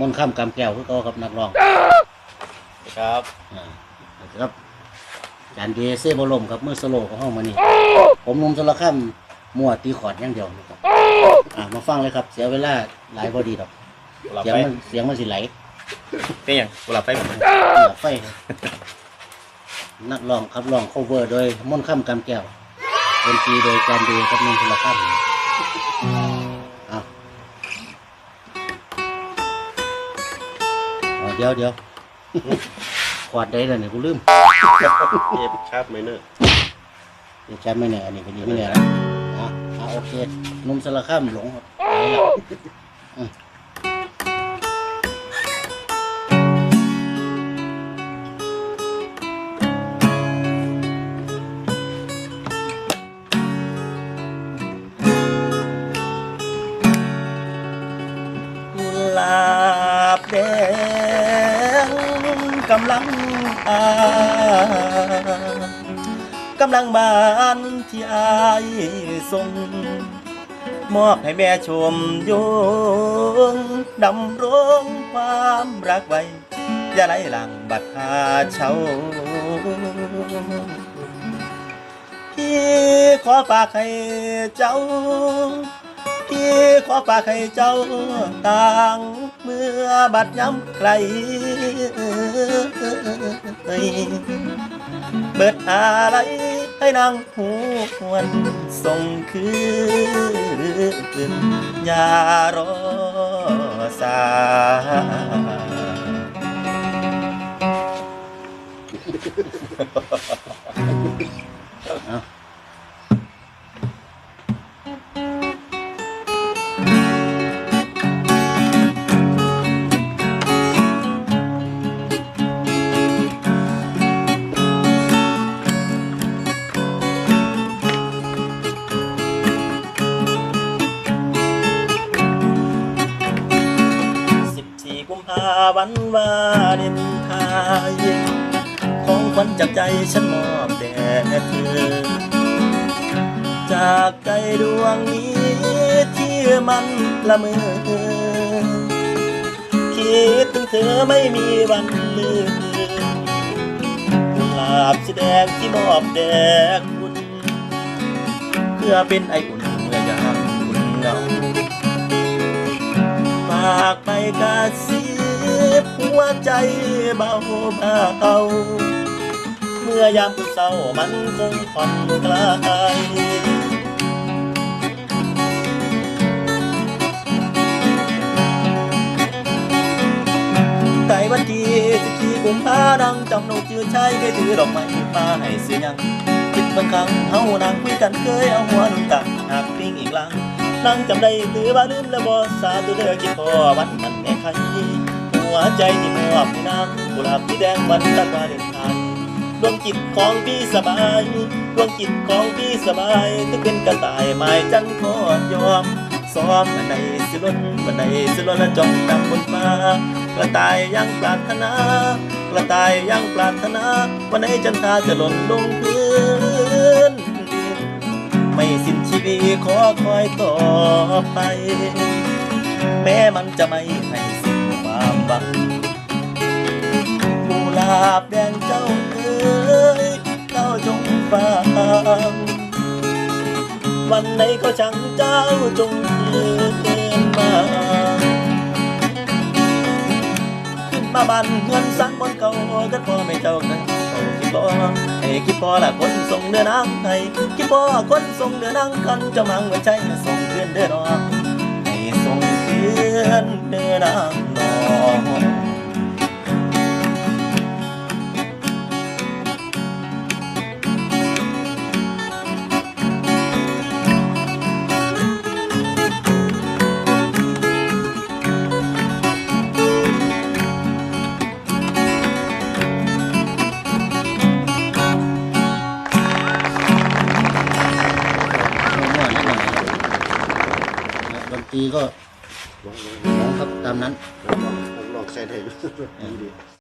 มนต์ข้ามกำแก้วคือเขาครับนักร้องครับอ่าครับอาจารย์เดเซ่บรมครับมือสโลของห้องมานี่ผมหนุ่มสารคามมั่วตีขอดอย่างเดียวนะครับอ่ามาฟังเลยครับ เสียเวลาหลายพอดีดอกหลับเสียงไปมันเสียงมันสิไหลเป็นหยังกูหลับไปผมหลับไฟครับนักร้องครับร้อง cover โดยมนต์ข้ามกำแก้วดนตรีโดยอาจารย์เดครับหนุ่มสารคาม ดี๋ยวเดี๋ยวขวดได้แล้วเนี่ยกูลืมเอฟชาร์ปไมเนอร์เดี๋ยวจำไม่แน่อันนี้ก็ดีไม่แน่แล้วอะอะโอเคหนุ่มสารคามหลงครับ กำลังอากำลังบานที่อายส่งมอบให้แม่ชมโยงดำรงความรักไว้อย่าไหลหลังบัดหาเช่าพี่ขอฝากให้เจ้าพี่ขอฝากให้เจ้าต่างเมื่อบัดย้ำใคร เบิดอะไรให้นางหวนส่งคืนอย่ารอสายเอา สี่กุมภาวันวาเลนไทน์ของขวัญจากใจฉันมอบแด่เธอ จากใจดวงนี้ที่มันละเมอคิดถึงเธอไม่มีวันลืมกลาบสีแดงที่มอบแด่คุณ เพื่อเป็นไออุ่น กไปกระซิบหัวใจเบาเบาเมื่อยามเศร้ามันคงผ่อนคลายไก่วันที่สิบสี่กุมภาดังจำนงจือชายเคยถือดอกไม้มาให้เสียยังคิดบางครั้งเฮานางคุยกันเคยเอาหัวนุ่งตักหากปิ้งอีกหลัง นั่งจำได้หรือว่าลืมแล้วบ่สาธุเด้อคิดพอวันมันแม่ใครหัวใจที่มอบให้นางกุหลาบที่แดงวันตะวาเลนไทน์ดวงจิตของพี่สบายดวงจิตของพี่สบายถึงเป็นกระต่ายไม้จันทร์ยอมซ้อมบันไดสิล้นบันไดสิล้นและจองดำบนฟ้ากระต่ายยังปรารถนากระต่ายยังปรารถนาวันไหนจันทราจะหล่นลงพื้น ไม่สิ้นชีวิตขอคอยต่อไป แม้มันจะไม่ให้สิ้นความหวังกุหลาบแดงเจ้าเอ๋ยเจ้าจงฟังวันไหนก็ช่างเจ้าจงคืนมาขึ้นมาบ้านเงินสังบนเก่ากัน คิดพอละคนส่งเดือนนางไทยคิดพอคนส่งเดือนนางกันจะมังไว้ใจส่งเพื่อนเดือนนองให้ส่งเพื่อนเดือนนาง ตรีก็ลองร้องครับตามนั้น ลองลองใช้ได้อยู่ดี